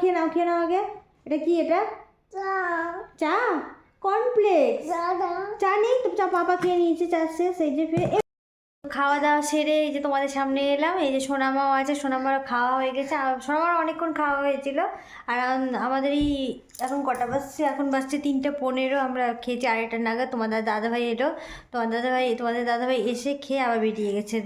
খেয়ে নাও খেয়ে নাও আগে। এটা কি এটা? চা। কর্নফ্লেক্স? চা নেই তো চা পাপা খেয়ে নিয়েছে চা শেষ এই যে ফিরে খাওয়া দাওয়া সেরে এই যে তোমাদের সামনে এলাম এই যে সোনামাও আছে সোনামার খাওয়া হয়ে গেছে আর সোনামার অনেকক্ষণ খাওয়া হয়েছিল। আর আমাদের এই এখন কটা বাজছে এখন বাজছে তিনটে পনেরো আমরা খেয়েছি আড়াইটা নাগাদ তোমাদের দাদাভাই এলো। তোমার দাদাভাই তোমাদের দাদাভাই এসে খেয়ে আবার বেরিয়ে গেছে।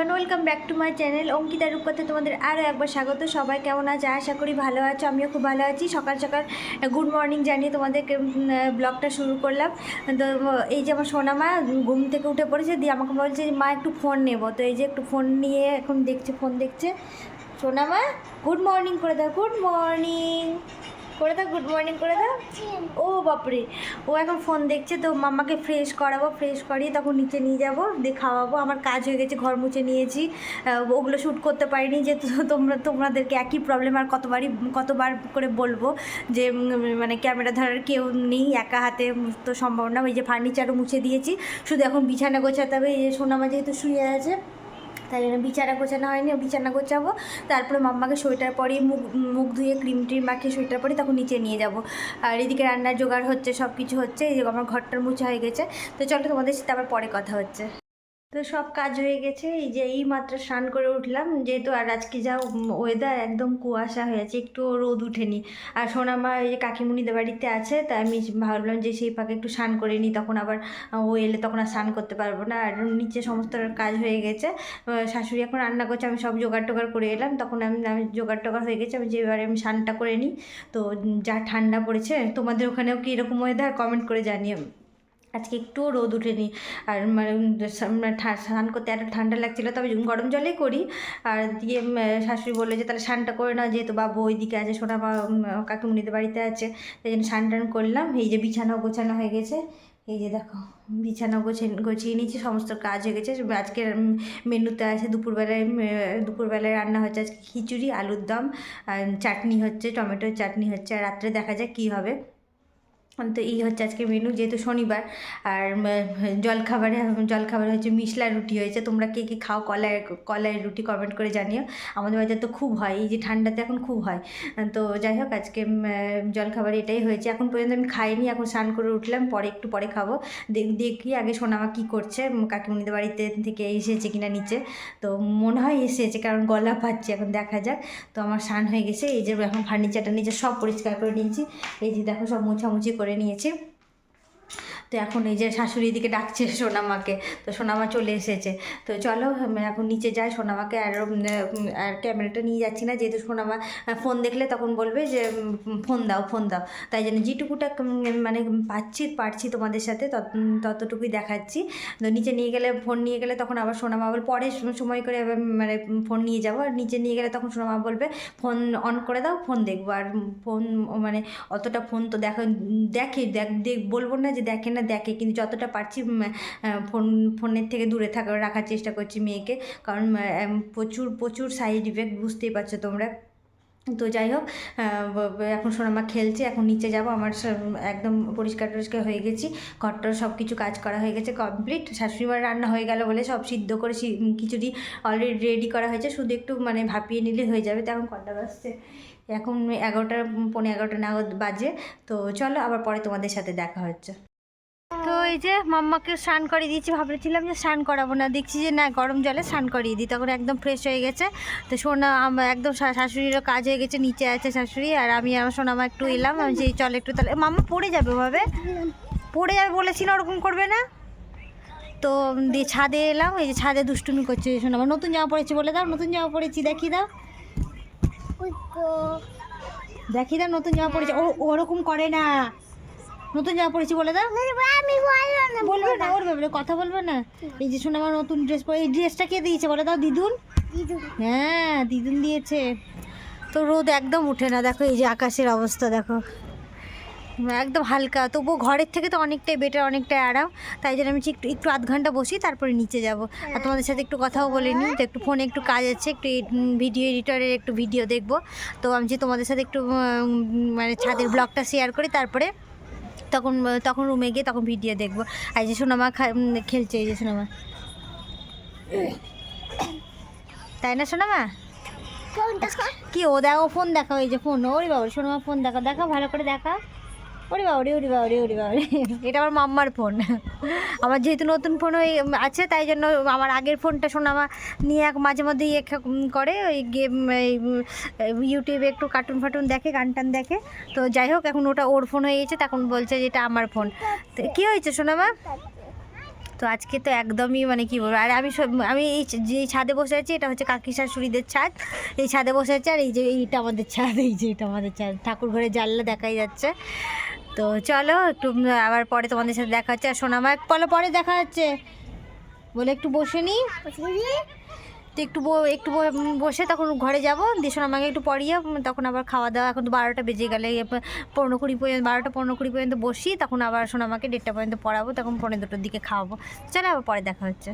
Everyone welcome back to my channel Ankita রূপকথা তোমাদের আরও একবার স্বাগত। সবাই কেমন আছে? আশা করি ভালো আছো আমিও খুব ভালো আছি। সকাল সকাল গুড মর্নিং জানিয়ে তোমাদেরকে ব্লগটা শুরু করলাম। তো এই যে আমার সোনামা ঘুম থেকে উঠে পড়েছে দিয়ে আমাকে বলছে যে, মা একটু ফোন নেব। তো এই যে একটু ফোন নিয়ে এখন দেখছে ফোন দেখছে। সোনামা গুড মর্নিং করে দাও গুড মর্নিং করে দাও গুড মর্নিং করে দাও। ও বাপরে, ও এখন ফোন দেখছে তো মাম্মাকে ফ্রেশ করাবো ফ্রেশ করিয়ে তখন নিচে নিয়ে যাব, দিয়ে খাওয়াবো। আমার কাজ হয়ে গেছে, ঘর মুছে নিয়েছি। ওগুলো শ্যুট করতে পারিনি যে তোমরা, তোমাদেরকে একই প্রবলেম আর কতবারই, কতবার করে বলব যে মানে ক্যামেরা ধরার কেউ নেই, একা হাতে তো সম্ভব না। ওই যে ফার্নিচারও মুছে দিয়েছি। শুধু এখন বিছানা গোছাতে হবে, এই যে সোনামা যেহেতু শুয়ে আছে তাই জন্য বিছানা গোছানো হয়নি, বিছানা গোছাবো। তারপরে মাম্মাকে সোয়েটার পরে, মুখ মুখ ধুয়ে ক্রিম ট্রিম মাখিয়ে সোয়েটার পরে, তখন নিচে নিয়ে যাব। আর এদিকে রান্নার জোগাড় হচ্ছে সব কিছু হচ্ছে, এই আমার ঘরটার মুছে হয়ে গেছে। তো চলো তোমাদের সাথে আবার পরে কথা হচ্ছে। তো সব কাজ হয়ে গেছে। এই যে এই মাত্র স্নান করে উঠলাম। যেহেতু আর আজকে যা ওয়েদার একদম কুয়াশা হয়েছে, একটু রোদ উঠেনি। আর সোনামা এই যে কাকিমুনিদের বাড়িতে আছে তাই আমি ভাবলাম যে সেই ফাঁকে একটু স্নান করে নিই, তখন আবার ও এলে তখন আর স্নান করতে পারব না। আর নিচে সমস্ত কাজ হয়ে গেছে। শাশুড়ি এখন রান্না করছে, আমি সব জোগাড় টোগাড় করে এলাম। তখন আমি আমি জোগাড় টোগাড় হয়ে গেছে, আমি যেবারে আমি স্নানটা করে নিই। তো যা ঠান্ডা পড়েছে, তোমাদের ওখানেও কি এরকম ওয়েদার কমেন্ট করে জানিও। আজকে একটুও রোদ উঠেনি। আর মানে মানে স্নান করতে এত ঠান্ডা লাগছিল, তবে গরম জলেই করি। আর দিয়ে শাশুড়ি বলল যে, তাহলে স্নানটা করে না যেহেতু বাবু ওইদিকে আছে, সোনা বা কাকিমুনিদের বাড়িতে আছে, তাই জন্য স্নান টান করলাম। এই যে বিছানাও গোছানো হয়ে গেছে, এই যে দেখো, বিছানা গোছে, গোছিয়ে নিয়েছি, সমস্ত কাজ হয়ে গেছে। আজকের মেনুতে আছে দুপুরবেলায় দুপুরবেলায় রান্না হচ্ছে আজকে খিচুড়ি, আলুর দম, আর চাটনি হচ্ছে, টমেটোর চাটনি হচ্ছে, আর রাত্রে দেখা যাক কী হবে। তো এই হচ্ছে আজকে মেনু যেহেতু শনিবার, আর জলখাবারে জলখাবারে হচ্ছে মিশলা রুটি হয়েছে। তোমরা কে কে খাও, কলায় কলাইয়ের রুটি কমেন্ট করে জানিও। আমাদের বাড়িতে তো খুব হয়, এই যে ঠান্ডাতে এখন খুব হয়। তো যাই হোক, আজকে জলখাবারে এটাই হয়েছে। এখন পর্যন্ত আমি খাইনি, এখন স্নান করে উঠলাম, পরে একটু পরে খাব। দেখ- আগে সোনামা কী করছে কাকিমুনিদের বাড়িতে থেকে এসেছে কিনা নিচে। তো মনে হয় এসেছে, কারণ গলা পাচ্ছে, এখন দেখা যাক। তো আমার স্নান হয়ে গেছে, এই যে এখন ফার্নিচারটা নিচে সব পরিষ্কার করে নিয়েছি। এই যে দেখো সব মোছামুছি করে নিয়েছি। তো এখন এই যে শাশুড়ি দিকে ডাকছে সোনামাকে, তো সোনামা চলে এসেছে। তো চলো এখন নিচে যাই, সোনামাকে আর আর ক্যামেরাটা নিয়ে যাচ্ছি না। যেহেতু সোনামা ফোন দেখলে তখন বলবে যে ফোন দাও ফোন দাও। তাই জন্য যেটুকুটা মানে পাচ্ছি, পারছি তোমাদের সাথে তত- ততটুকুই দেখাচ্ছি। তো নিচে নিয়ে গেলে, ফোন নিয়ে গেলে তখন আবার সোনামা বল, পরে সময় করে মানে ফোন নিয়ে যাব। আর নিচে নিয়ে গেলে তখন সোনামা বলবে, ফোন অন করে দাও, ফোন দেখব। আর ফোন মানে অতটা ফোন তো দেখে, দেখ দেখ, বলব না যে দেখে না দেখে। কিন্তু যতটা পারছি ফোন, ফোনের থেকে দূরে থাকা, রাখার চেষ্টা করছি মেয়েকে। কারণ প্রচুর প্রচুর সাইড ইফেক্ট বুঝতেই পারছ তোমরা। তো যাই হোক এখন সোনামা খেলছে, এখন নিচে যাব। আমার একদম পরিষ্কার টরিষ্কার হয়ে গেছি। ঘরটার সব কিছু কাজ করা হয়ে গেছে কমপ্লিট শাশুড়িমার রান্না হয়ে গেল বলে সব সিদ্ধ করে খিচুড়ি অলরেডি রেডি করা হয়েছে। শুধু একটু মানে ভাপিয়ে নিলে হয়ে যাবে। তো এখন কটা বাজছে? এখন এগারোটা পনেরো এগারোটা নাগাদ বাজে। তো চলো, আবার পরে তোমাদের সাথে দেখা হচ্ছে। তো এই যে মাম্মাকে স্নান করিয়ে দিয়েছি ভাবছিলাম যে স্নান করাবো না। দেখছি যে না গরম জলে স্নান করিয়ে দিই। তখন একদম ফ্রেশ হয়ে গেছে। তো সোনা একদম শাশুড়িরও কাজ হয়ে গেছে নিচে আছে শাশুড়ি। আর আমি আমার সোনামা একটু এলাম আমি যে চলে একটু তাহলে মাম্মা পড়ে যাবে ওভাবে পড়ে যাবে বলেছি না ওরকম করবে না? তো দিয়ে ছাদে এলাম এই যে ছাদে দুষ্টুমি করছে সোনামা নতুন জামা পড়েছি বলে দাও নতুন জামা পড়েছি দেখি দাও। দেখি দাও নতুন জামা পড়েছে। ও ওরকম করে না। নতুন জামা পরেছি বলে দাও। আমি বলবে না ওর ব্যাপারে কথা বলবে না। এই যে শোনো আমার নতুন ড্রেস পরে এই ড্রেসটা কে দিয়েছে বলে দাও দিদুন? হ্যাঁ দিদুন দিয়েছে। তো রোদ একদম উঠে না দেখো এই যে আকাশের অবস্থা দেখো। একদম হালকা তবুও ঘরের থেকে তো অনেকটাই বেটার অনেকটাই আরাম। তাই জন্য আমি একটু একটু আধ ঘণ্টা বসি তারপরে নিচে যাব। আর তোমাদের সাথে একটু কথাও বলে নিই তো একটু ফোনে একটু কাজ আছে একটু ভিডিও এডিটরের একটু ভিডিও দেখব। তো আমি যে তোমাদের সাথে একটু মানে ছাদের ব্লগটা শেয়ার করি তারপরে তখন তখন রুমে গিয়ে তখন ভিডিও দেখব। আর যে সোনামা খেলছে এই যে সোনামা। তাই না সোনামা? কি ও দেখো ফোন দেখাও এই যে ফোন ওরে বাবা শোনো মা ফোন দেখা দেখা ভালো করে দেখা। ওরে বাবা রে ওরে বাবা রে ওরে বাবা এটা আমার মাম্মার ফোন। আমার যেহেতু নতুন ফোন ওই আছে, তাই জন্য আমার আগের ফোনটা শোনো আমার নিয়ে এক মাঝে মধ্যে ইয়ে করে, ওই গেম ইউটিউবে একটু কার্টুন ফাটুন দেখে, গান টান দেখে। তো যাই হোক, এখন ওটা ওর ফোন হয়ে গেছে, তখন বলছে যে এটা আমার ফোন। কী হয়েছে শোনামা তো আজকে তো একদমই মানে কি বলব, আর আমি আমি এই যে ছাদে বসে আছি, এটা হচ্ছে কাকি শাশুড়িদের ছাদ। এই ছাদে বসে আছে, আর এই যে এইটা আমাদের ছাদ, এই যে এটা আমাদের ছাদ। ঠাকুর ঘরে জানলা দেখাই যাচ্ছে। তো চলো একটু আবার পরে তোমাদের সাথে দেখা হচ্ছে। আর সোনামা বলো, পরে দেখা হচ্ছে। বলে একটু বসে নিই তো একটু একটু বসে তখন ঘরে যাব। দিয়ে সোনামাকে একটু পড়িয়ে তখন আবার খাওয়া দাওয়া, এখন তো বারোটা বেজে গেলে পনেরো কুড়ি পর্যন্ত, বারোটা পনেরো কুড়ি পর্যন্ত বসি। তখন আবার সোনামাকে দেড়টা পর্যন্ত পড়াবো। তখন পনেরো দুটোর দিকে খাওয়াবো। চলো, আবার পরে দেখা হচ্ছে।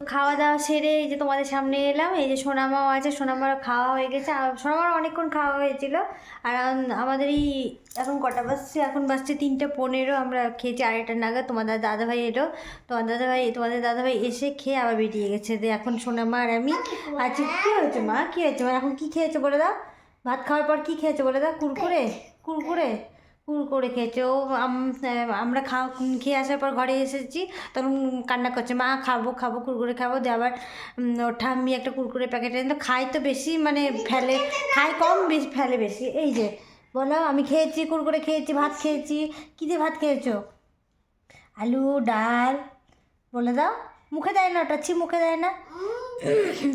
খাওয়া দাওয়া সেরে এই যে তোমাদের সামনে এলাম, এই যে সোনামাও আছে, সোনামারও খাওয়া হয়ে গেছে। আর সোনামার অনেকক্ষণ খাওয়া হয়েছিল। আর আমাদের এই এখন কটা বাজছে? এখন বাজছে তিনটে পনেরো, আমরা খেয়েছি আড়াইটা নাগাদ। তোমাদের দাদাভাই এলো। তোমার দাদাভাই, তোমাদের দাদাভাই এসে খেয়ে আবার বেরিয়ে গেছে। যে এখন সোনামা আর আমি আছি। কী হয়েছে মা? কী হয়েছে মা? এখন কী খেয়েছে বলে দাও? ভাত খাওয়ার পর কী খেয়েছে বলে দাও? কুরকুরে কুরকুরে। কুরকুরে খেয়েছে। ও আমরা খাওয়া খেয়ে আসার পর ঘরে এসেছি, তখন কান্না করছে, মা, খাব খাব কুরকুরে খাব। দিয়ে আবার ওর ঠাম্মি একটা কুরকুরে প্যাকেট এনে তো খাই তো বেশি মানে ফেলে, খাই কম বেশি, ফেলে বেশি। এই যে, বলো, আমি খেয়েছি কুরকুরে খেয়েছি, ভাত খেয়েছি। কী দিয়ে ভাত খেয়েছো? আলু, ডাল, বলে দাও। মুখে দেয় না ওটা, ছি, মুখে দেয় না।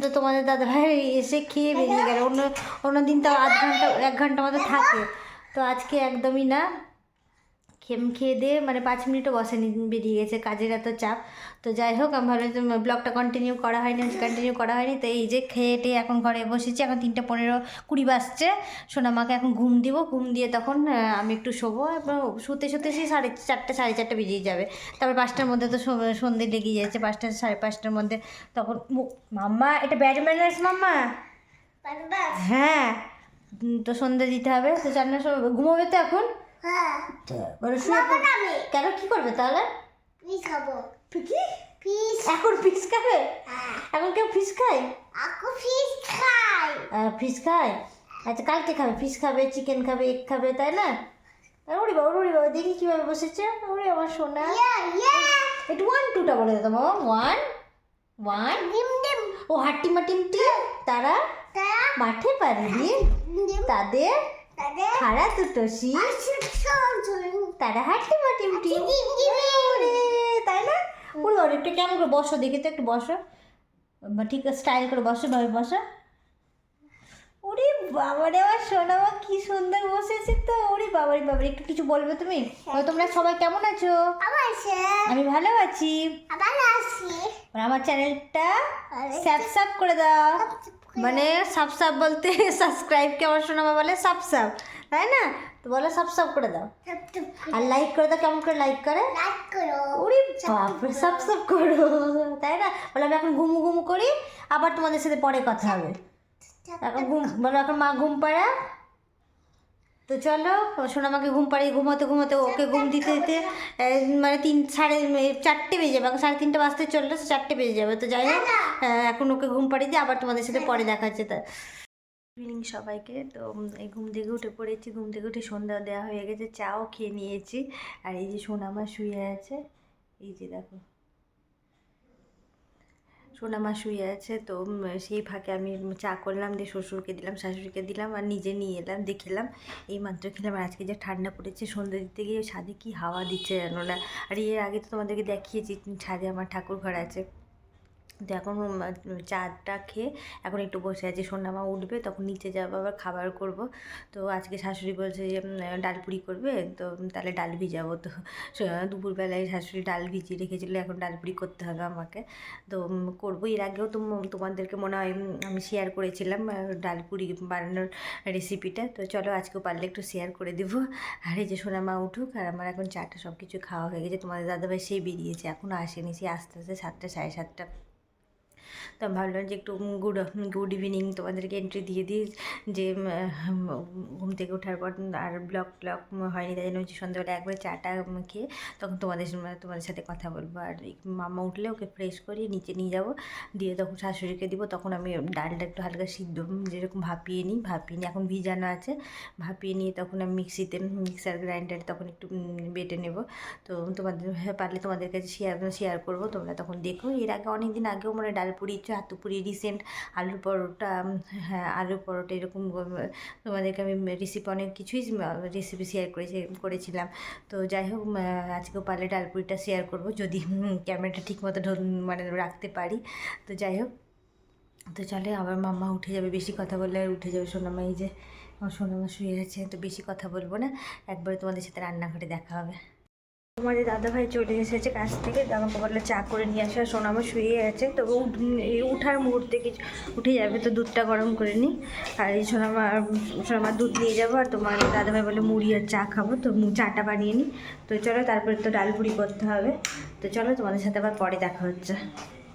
তো তোমাদের দাদা ভাই এসে খেয়ে বেরিয়ে গেল। অন্য অন্য দিন তো আধ ঘণ্টা, এক ঘণ্টা মতো থাকে। তো আজকে একদমই না। খেম খেয়ে দিয়ে মানে পাঁচ মিনিটও বসেনি বেরিয়ে গেছে কাজের এত চাপ। তো যাই হোক আমি ভাবলাম ব্লগটা কন্টিনিউ করা হয়নি কন্টিনিউ করা হয়নি। তো এই যে খেয়ে টেয়ে এখন ঘরে বসেছি এখন তিনটে পনেরো কুড়ি বাজছে। সোনামাকে এখন ঘুম দিব ঘুম দিয়ে তখন আমি একটু শোবো এবং শুতে শুতে সেই সাড়ে চারটে সাড়ে চারটে বেরিয়ে যাবে। তারপর পাঁচটার মধ্যে তো সন্ধে লেগে যাচ্ছে পাঁচটা সাড়ে পাঁচটার মধ্যে তখন মাম্মা এটা ব্যাডমিন্টন মাম্মা? হ্যাঁ তো সন্ধে দিতে হবে তো চান্নার সময় ঘুমোবে তো এখন? শুয়ে পড়- কেন কি করবে তাহলে? কি এখন ফিস খাবে? এখন কেউ ফিস খায়? ফিস খায়। আচ্ছা কালকে খাবে। ফিস খাবে চিকেন খাবে এগ খাবে তাই না? ওরে বাবা ওরে বাবা দেখি কীভাবে বসেছে। ওরে আমার সোনা। একটু ওয়ান টুটা বলে দাও বাবা ওয়ান ওয়ান ও হাট্টি মাটিম টিম? তারা? মাঠে পারে দিয়ে তাদের খাড়া দুটো শীষ তারা হাট্টি মাটিম টিম। ওরে, তাই না? ওরে ওরে একটু কেমন করে বসো দেখি তো একটু বসো। বা ঠিক স্টাইল করে বসো ভাবে বসো। ওরে বাবারে আমার সোনা মা কি সুন্দর বসেছে তো। ওরে বাবারে বাবারে একটু কিছু বলবে তুমি? ও তোমরা সবাই কেমন আছো? আমি ভালো আছি। আর আমার চ্যানেলটা সাবস্ক্রাইব করে দাও। মানে সাবসাব বলতে সাবস্ক্রাইবকে আমার শোনা মা বলে সাবসাব তাই না? তো বলে সাবসাব করে দাও। আর লাইক করে দাও কেমন করে লাইক করে? ওরে বাপরে সাবস্ক্রাইব করো তাই না? বলে আমি এখন ঘুমু ঘুমু করি আবার তোমাদের সাথে পরে কথা হবে। এখন ঘুম বলো এখন মা ঘুম পাড়া। তো চলো সোনামাকে ঘুম পাড়িয়ে ঘুমোতে ঘুমোতে ওকে ঘুম দিতে দিতে মানে তিন, সাড়ে চারটে বেজে যাবে, সাড়ে তিনটে বাজতে চলল চারটে বেজে যাবে। তো যাই হোক এখন ওকে ঘুম পাড়িয়ে দিয়ে আবার তোমাদের সাথে পরে দেখা হচ্ছে। তা ইভিনিং সবাইকে, তো এই ঘুম থেকে উঠে পড়েছি, ঘুম থেকে উঠে সন্ধ্যা দেওয়া হয়ে গেছে, চাও খেয়ে নিয়েছি। আর এই যে সোনামা শুয়ে আছে, এই যে দেখো। সোনামা শুয়ে আছে, তো সেই ফাঁকে আমি চা করলাম, দিয়ে শ্বশুরকে দিলাম, শাশুড়িকে দিলাম, আর নিজে নিয়ে এলাম, দিয়ে এই মাত্র খেলাম, আর আজকে যে ঠান্ডা পড়েছে, সন্ধ্যা দিতে গিয়ে ছাদে কি হাওয়া দিচ্ছে জানো না। আর এর আগে তো তোমাদেরকে দেখিয়েছি, ছাদে আমার ঠাকুর ঘর আছে। তো এখন চাটা খেয়ে এখন একটু বসে আছি। সোনামা উঠবে, তখন নিচে যাব, আবার খাবার করব। তো আজকে শাশুড়ি বলছে যে ডাল পুরি করবে? তো তাহলে ডাল ভিজাবো তো। দুপুরবেলায় শাশুড়ি ডাল ভিজিয়ে রেখেছিলো, এখন ডাল পুরি করতে হবে আমাকে। তো করব। এর আগেও তো তোমাদেরকে মনে হয় আমি শেয়ার করেছিলাম ডাল পুরি বানানোর রেসিপিটা তো চলো আজকেও পারলে একটু শেয়ার করে দেবো। আর এই যে সোনামা উঠুক, আর আমার এখন চাটা সব কিছু খাওয়া হয়ে গেছে। তোমাদের দাদাভাই সেই বেরিয়েছে এখনও আসেনি। সে আস্তে আস্তে সাতটা, সাড়ে সাতটা। তো আমি ভাবলাম যে একটু গুড গুড ইভিনিং তোমাদেরকে এন্ট্রি দিয়ে দিই। যে ঘুম থেকে ওঠার পর আর ব্লগ ব্লগ হয়নি তাই জন্য সন্ধ্যাবেলা একবার চাটা খেয়ে তখন তোমাদের তোমাদের সাথে কথা বলব। আর মামা উঠলে ওকে ফ্রেশ করিয়ে নিচে নিয়ে যাব। দিয়ে তখন শাশুড়িকে দিব তখন আমি ডালটা একটু হালকা সিদ্ধ যেরকম ভাপিয়ে নিই ভাপিয়ে নিই। এখন ভিজানো আছে ভাপিয়ে নিয়ে তখন আমি মিক্সিতে মিক্সার গ্রাইন্ডারে তখন একটু বেটে নেব। তো তোমাদের হ্যাঁ, পারলে তোমাদের কাছে শেয়ার শেয়ার করব তোমরা তখন দেখো। এর আগে অনেক দিন আগেও মানে ডাল পুরি ছাতু পুরি রিসেন্ট আলুর পরোটা হ্যাঁ আলুর পরোটা এরকম তোমাদেরকে আমি রেসিপি অনেক কিছুই রেসিপি শেয়ার করেছি, করেছিলাম। তো যাই হোক আজকেও পারলে ডাল পুরিটা শেয়ার করব, যদি ক্যামেরাটা ঠিক মতো মানে রাখতে পারি। তো যাই হোক, তো চলে, আবার মাম্মা উঠে যাবে, বেশি কথা বললে আর উঠে যাবে। সোনামা এই যে, আমার সোনামা শুয়ে আছে, তো বেশি কথা বলব না। একবারে তোমাদের সাথে রান্নাঘরে দেখা হবে। আমাদের দাদা ভাই চলে এসেছে কাছ থেকে জামা বলল, চা করে নিয়ে আসে। আর সোনামা শুয়ে আছে তবে উঠার মুহূর্তে কিছু উঠে যাবে, তো দুধটা গরম করে নিই আর এই সোনামা সোনামার দুধ নিয়ে যাব, আর তোমার দাদা ভাই বলে মুড়ি আর চা খাব, তো চাটা বানিয়ে নিই তো চলো, তারপরে তো ডাল পুরি করতে হবে। তো চলো, তোমাদের সাথে আবার পরে দেখা হচ্ছে।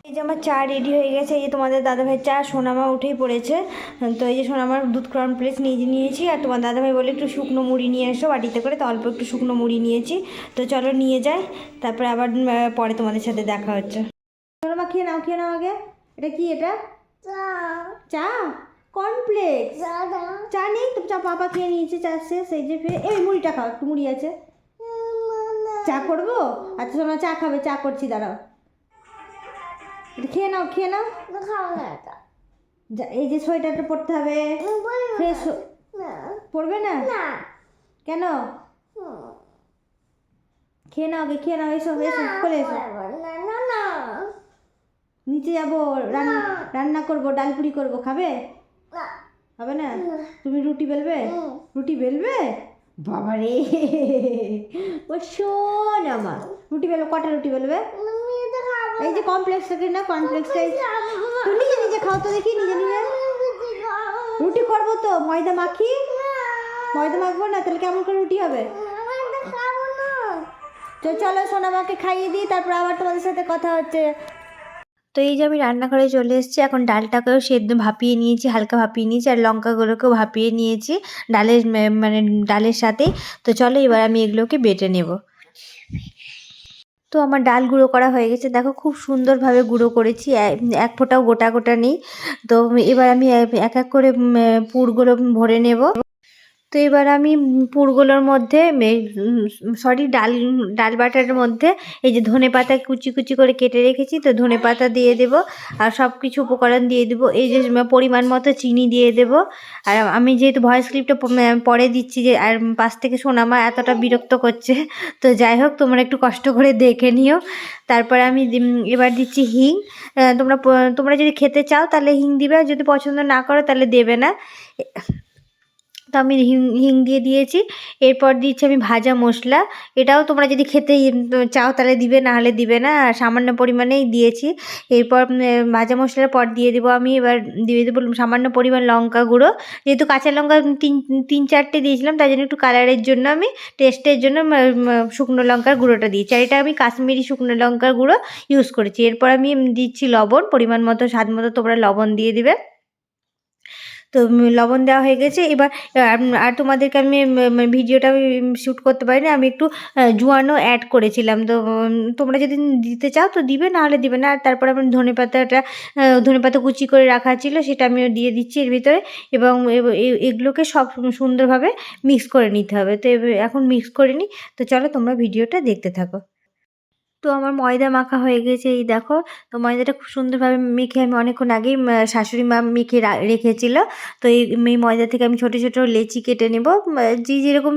এই যে আমার চা রেডি হয়ে গেছে এই যে তোমাদের দাদাভাই চা সোনামা উঠেই পড়েছে। তো এই যে সোনামার দুধ ক্রাউন প্লেস নিয়ে নিয়েছি আর তোমার দাদাভাই বলে একটু শুকনো মুড়ি নিয়ে এসো বাটিতে করে তো অল্প একটু শুকনো মুড়ি নিয়েছি। তো চলো নিয়ে যাই তারপরে আবার পরে তোমাদের সাথে দেখা হচ্ছে। সোনামা খেয়ে নাও খেয়ে নাও আগে। এটা কি এটা? চা। কর্নফ্লেক্স চা নেই তো চা পাপা খেয়ে নিয়েছে চা শেষ এই যে ফিরে এই মুড়িটা খাও একটু মুড়ি আছে। চা করব? আচ্ছা সোনা চা খাবে চা করছি দাঁড়াও। খেয়ে নাও খেয়ে নাও। এই যে সোয়েটারটা পরতে হবে। ফ্রেশ পরবে না? কেন? খেয়ে নাও আগে খেয়ে নাও এসো এসো চলে এসো। নিচে যাব রান্না রান্না করব ডাল পুরি করব খাবে? হবে না? তুমি রুটি বেলবে? রুটি বেলবে? বাবা রে ও শোন আমার। রুটি বেলবে কটা রুটি বেলবে? এই যে কমপ্লেক্সটা না কমপ্লেক্সটাই তুমি নিজে নিজে খাও তো দেখি নিজে নিজে। রুটি করব তো ময়দা মাখি। ময়দা মাখবো না তাহলে কেমন করে রুটি হবে? তো চলো সোনামাকে খাইয়ে দিই তারপর আবার তোমাদের সাথে কথা হচ্ছে। তো এই যে আমি রান্নাঘরে চলে এসেছি এখন ডালটাকেও সেদ্ধ ভাপিয়ে নিয়েছি হালকা ভাপিয়ে নিয়েছি আর লঙ্কাগুলোকেও ভাপিয়ে নিয়েছি ডালের মানে ডালের সাথেই। তো চলো এবার আমি এগুলোকে বেটে নেব। তো আমার ডাল গুঁড়ো করা হয়ে গেছে। দেখো খুব সুন্দরভাবে গুঁড়ো করেছি এক ফোঁটাও গোটা গোটা নেই। তো এবার আমি এক এক করে পুরগুলো ভরে নেব। তো এবার আমি পুরগুলোর মধ্যে সরি ডাল ডাল বাটার মধ্যে এই যে ধনে পাতা কুচি কুচি করে কেটে রেখেছি, তো ধনে পাতা দিয়ে দেব আর সব কিছু উপকরণ দিয়ে দেব। এই যে পরিমাণ মতো চিনি দিয়ে দেব। আর আমি যেহেতু ভয়েস ক্লিপটা পরে দিচ্ছি যে, আর পাশ থেকে শোনামা এতটা বিরক্ত করছে, তো যাই হোক, তোমরা একটু কষ্ট করে দেখে নিও। তারপরে আমি এবার দিচ্ছি হিং। তোমরা তোমরা যদি খেতে চাও তাহলে হিং দিবে, আর যদি পছন্দ না করো তাহলে দেবে না। তো আমি হিং হিং দিয়ে দিয়েছি। এরপর দিচ্ছি আমি ভাজা মশলা। এটাও তোমরা যদি খেতে চাও তাহলে দিবে, না হলে দিবে না। সামান্য পরিমাণেই দিয়েছি। এরপর ভাজা মশলার পর দিয়ে দেবো আমি এবার, দিয়ে দেবো সামান্য পরিমাণ লঙ্কা গুঁড়ো। যেহেতু কাঁচা লঙ্কা তিন তিন চারটে দিয়েছিলাম, তাই জন্য একটু কালারের জন্য আমি, টেস্টের জন্য শুকনো লঙ্কার গুঁড়োটা দিয়েছি। আর এটা আমি কাশ্মীরি শুকনো লঙ্কার গুঁড়ো ইউজ করেছি। এরপর আমি দিচ্ছি লবণ, পরিমাণ মতো, স্বাদ মতো তোমরা লবণ দিয়ে দিবে। তো লবণ দেওয়া হয়ে গেছে। এবার আর তোমাদেরকে আমি ভিডিওটা শ্যুট করতে পারিনি। আমি একটু জোয়ানো অ্যাড করেছিলাম। তো তোমরা যদি দিতে চাও তো দিবে, না হলে দিবে না। আর তারপর আমি ধনে পাতাটা ধনে পাতা কুচি করে রাখা ছিল, সেটা আমি দিয়ে দিচ্ছি এর ভিতরে। এবং এগুলোকে সব সুন্দরভাবে মিক্স করে নিতে হবে। তো এখন মিক্স করে নিই তো চলো তোমরা ভিডিওটা দেখতে থাকো। তো আমার ময়দা মাখা হয়ে গেছে। এই দেখো, তো ময়দাটা খুব সুন্দরভাবে মেখে আমি অনেকক্ষণ আগেই শাশুড়ি মা মেখে রেখেছিল। তো এই ময়দা থেকে আমি ছোটো ছোটো লেচি কেটে নেব। যে যেরকম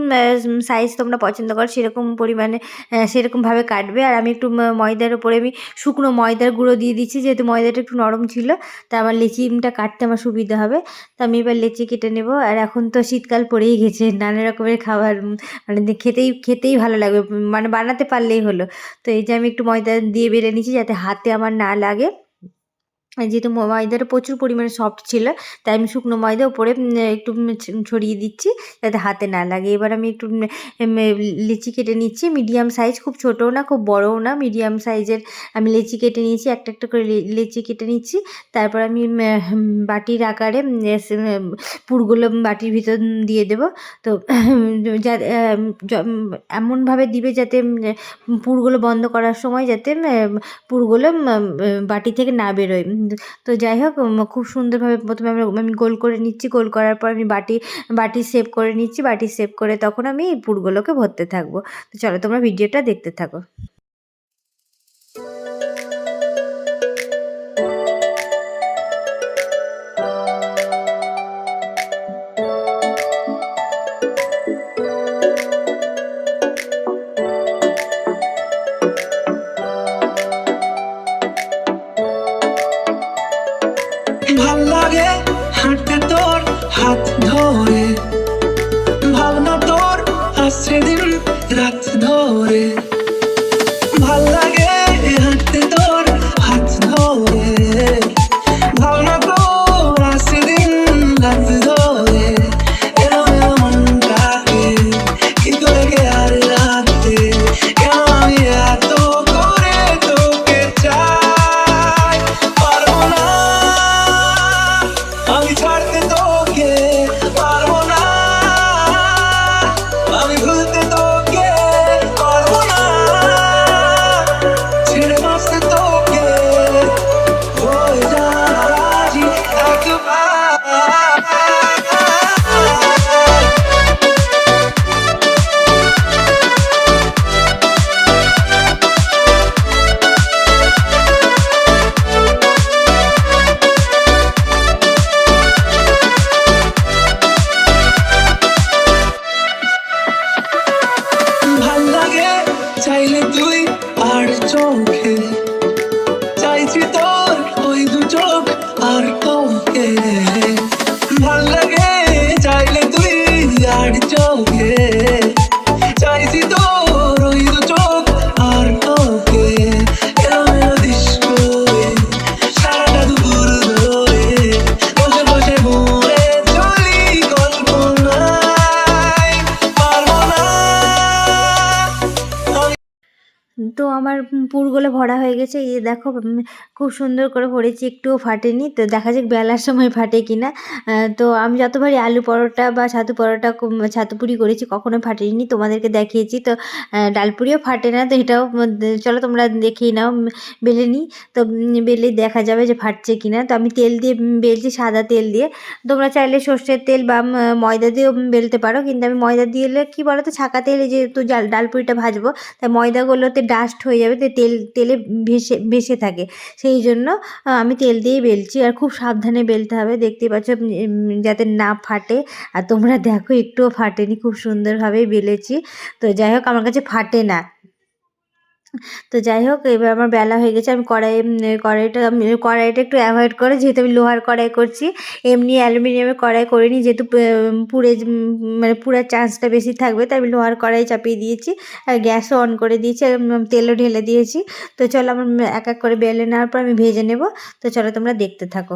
সাইজ তোমরা পছন্দ করো, সেরকম পরিমাণে সেরকমভাবে কাটবে। আর আমি একটু ময়দার উপরে আমি শুকনো ময়দার গুঁড়ো দিয়ে দিচ্ছি, যেহেতু ময়দাটা একটু নরম ছিল। তা আমার লেচিটা কাটতে আমার সুবিধা হবে। তো আমি এবার লেচি কেটে নেব। আর এখন তো শীতকাল পড়েই গেছে, নানা রকমের খাবার মানে খেতেই খেতেই ভালো লাগবে। মানে বানাতে পারলেই হলো। তো এই যে আমি একটু ময়দা দিয়ে বেড়ে নিচ্ছি যাতে হাতে আমার না লাগে। যেহেতু ময়দাটা প্রচুর পরিমাণে সফট ছিল, তাই আমি শুকনো ময়দা উপরে একটু ছড়িয়ে দিচ্ছি যাতে হাতে না লাগে। এবার আমি একটু লিচি কেটে নিচ্ছি। মিডিয়াম সাইজ খুব ছোটও না, খুব বড়ও না। মিডিয়াম সাইজের আমি লিচি কেটে নিয়েছি, একটা একটা করে লিচি কেটে নিচ্ছি। তারপর আমি বাটির আকারে পুরগুলো বাটির ভিতর দিয়ে দেবো। তো এমনভাবে দিবে যাতে পুরগুলো বন্ধ করার সময় যাতে পুরগুলো বাটি থেকে না বেরোয়। তো যাই হোক খুব সুন্দরভাবে প্রথমে আমরা, আমি গোল করে নিচ্ছি, গোল করার পর আমি বাটি বাটি সেভ করে নিচ্ছি, বাটি সেভ করে তখন আমি এই পুরগুলোকে ভরতে থাকব। তো চলো তোমরা ভিডিওটা দেখতে থাকো। চাইলে তুই আর চোখে ভরা হয়ে গেছে। এই দেখো খুব সুন্দর করে ভরেছি একটুও ফাটেনি। তো দেখা যাক বেলার সময় ফাটে কিনা। আহ, তো আমি যতবারই আলু পরোটা বা ছাতু পরোটা কুম- ছাতু পুরি করেছি কখনো ফাটেনি। তোমাদেরকে দেখিয়েছি তো আহ, ডাল পুরিও ফাটে না তো এটাও চলো তোমরা দেখেই নাও বেলে নিই তো উম, বেলে দেখা যাবে যে ফাটছে কিনা। তো আমি তেল দিয়ে বেলছি সাদা তেল দিয়ে। তোমরা চাইলে সর্ষের তেল বা ময়দা দিয়েও বেলতে পারো। কিন্তু আমি ময়দা দিলে কি বলো তো ছাকা তেলে যেহেতু জাল ডাল পুরিটা ভাজবো তাই ময়দাগুলোতে ডাস্ট হয়ে যাবে তো তেল তেলে ভেসে ভেসে থাকে। সেই জন্য আমি তেল দিয়েই বেলছি। আর খুব সাবধানে বেলতে হবে। দেখতে পাচ্ছ যাতে না ফাটে। আর তোমরা দেখো, একটুও ফাটেনি। খুব সুন্দরভাবেই বেলেছি। তো যাই হোক, আমার কাছে ফাটে না। তো যাই হোক, এবার আমার বেলা হয়ে গেছে। আমি কড়াই কড়াইটা আমি কড়াইটা একটু অ্যাভয়েড করে, যেহেতু আমি লোহার কড়াই করছি, এমনি অ্যালুমিনিয়ামের কড়াই করিনি, যেহেতু পুড়ে মানে পুরার চান্সটা বেশি থাকবে, তাই আমি লোহার কড়াই চাপিয়ে দিয়েছি আর গ্যাসও অন করে দিয়েছি, আর তেলও ঢেলে দিয়েছি। তো চলো আমার এক এক করে বেলে নেওয়ার পর আমি ভেজে নেব। তো চলো তোমরা দেখতে থাকো।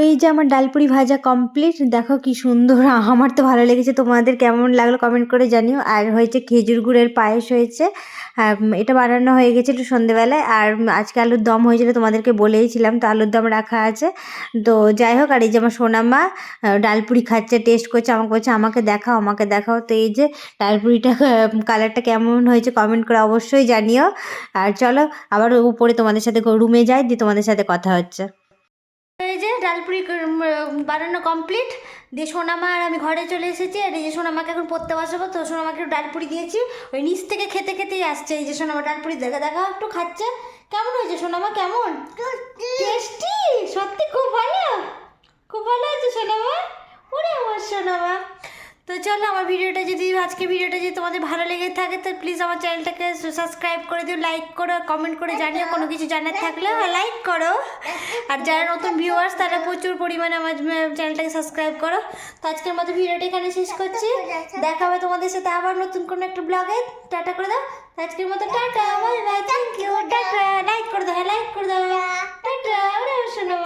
এই যে আমার ডালপুরি ভাজা কমপ্লিট দেখো কি সুন্দর। আমার তো ভালো লেগেছে। তোমাদের কেমন লাগল কমেন্ট করে জানিও। আর হয়েছে খেজুর গুড়ের পায়েস হয়েছে। এটা বানানো হয়ে গেছিল সন্ধেবেলায়। আর আজকে আলুর দম হয়েছিল, তোমাদেরকে বলেইছিলাম। তো আলুর দম রাখা আছে। তো যাই হোক, আর এই যে আমার সোনামা ডালপুরি খাচ্ছে টেস্ট করছে, আমাকে বলছে, আমাকে দেখাও আমাকে দেখাও। তো এই যে ডালপুরিটা কালারটা কেমন হয়েছে কমেন্ট করে অবশ্যই জানিও। আর চলো, আবার উপরে তোমাদের সাথে রুমে যাই, দিয়ে তোমাদের সাথে কথা হচ্ছে। এই যে ডালপুরি বানানো কমপ্লিট দিয়ে সোনামা আর আমি ঘরে চলে এসেছি। আর এই যে সোনামাকে এখন পড়তে বসাবো, তো সোনামাকে একটু ডালপুরি দিয়েছি। ওই নিচ থেকে খেতে খেতেই আসছে। এই যে সোনামা ডালপুরি, দেখা দেখা, একটু খাচ্ছে। কেমন হয়েছে সোনামা? কেমন টেস্টি সত্যি খুব ভালো খুব ভালো হয়েছে সোনামা ওরে আমার সোনামা তো আমার ভিডিওটা যদি আজকে ভিডিওটা যদি তোমাদের ভালো লেগে থাকে তো প্লিজ আমার চ্যানেলটাকে সাবস্ক্রাইব করে দিও লাইক করো কমেন্ট করে জানিও কোনো কিছু জানার থাকলে লাইক করো। আর যারা নতুন ভিউয়ার্স তারা প্রচুর পরিমাণে আমার চ্যানেলটাকে সাবস্ক্রাইব করো। তো আজকের মতো ভিডিওটা এখানে শেষ করছি। দেখা হবে তোমাদের সাথে আবার নতুন কোনো একটা ব্লগে টাটা করে দাও। আজকের মতো tata bye bye thank you tata. Like করে দাও হ্যাঁ লাইক করে দাও। টাটা ওরে শোনো